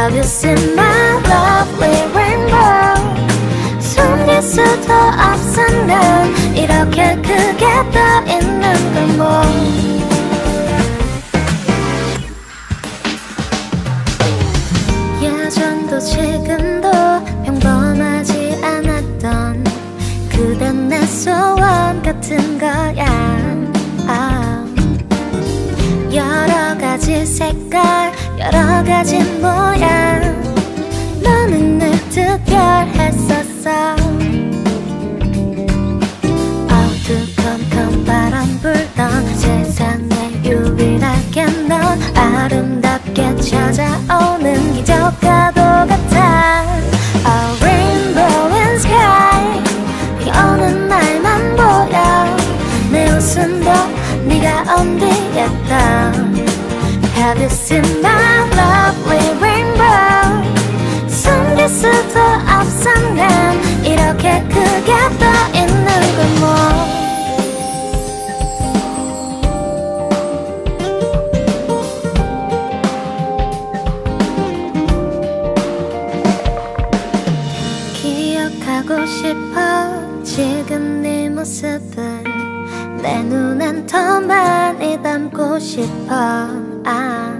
Have you seen my lovely rainbow 없어 난 이렇게 크게 떠 있는 걸뭐 예전도 지금도 평범하지 않았던 그댄 내 소원 같은 거야 아. 여러 가지 색깔 여러 가지 모양 너는 늘 특별했었어. 어두컴컴 바람 불던 세상에 유일하게 넌 아름답게 찾아오는 기적과도 같아. A rainbow in sky 비 오는 날만 보여. 내 웃음도 네가 온뒤했던 Have you seen my lovely rainbow? 수도 없어 난 이렇게 크게 떠 있는 걸뭐? 기억하고 싶어. 지금 네 모습은 내 눈엔 더 많이 담고 싶어 아.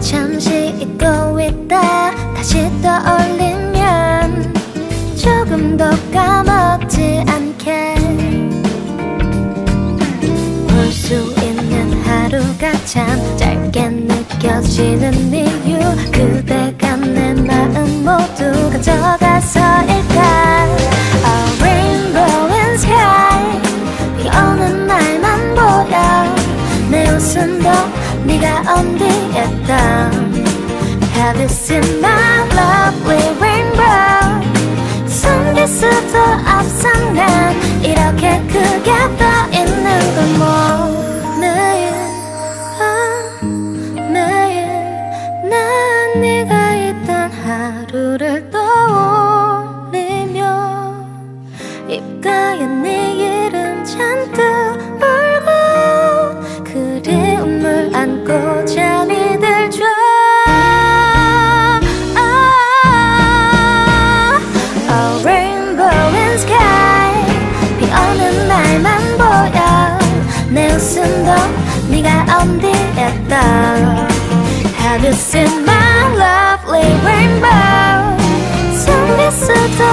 잠시 잊고 있다 다시 떠올리면 조금 더 까먹지 않게 볼 수 있는 하루가 참 짧게 느껴지는 이유 그대가 내 마음 모두 가져가 네가 온뒤했던 Have you seen my lovely rainbow. 숨길 수도 없어 난 이렇게 크게 떠 있는 걸뭐? 매일 밤 매일 난 네가 있던 하루를 네가 언제였다 Have you seen my lovely rainbow? 숨길 수도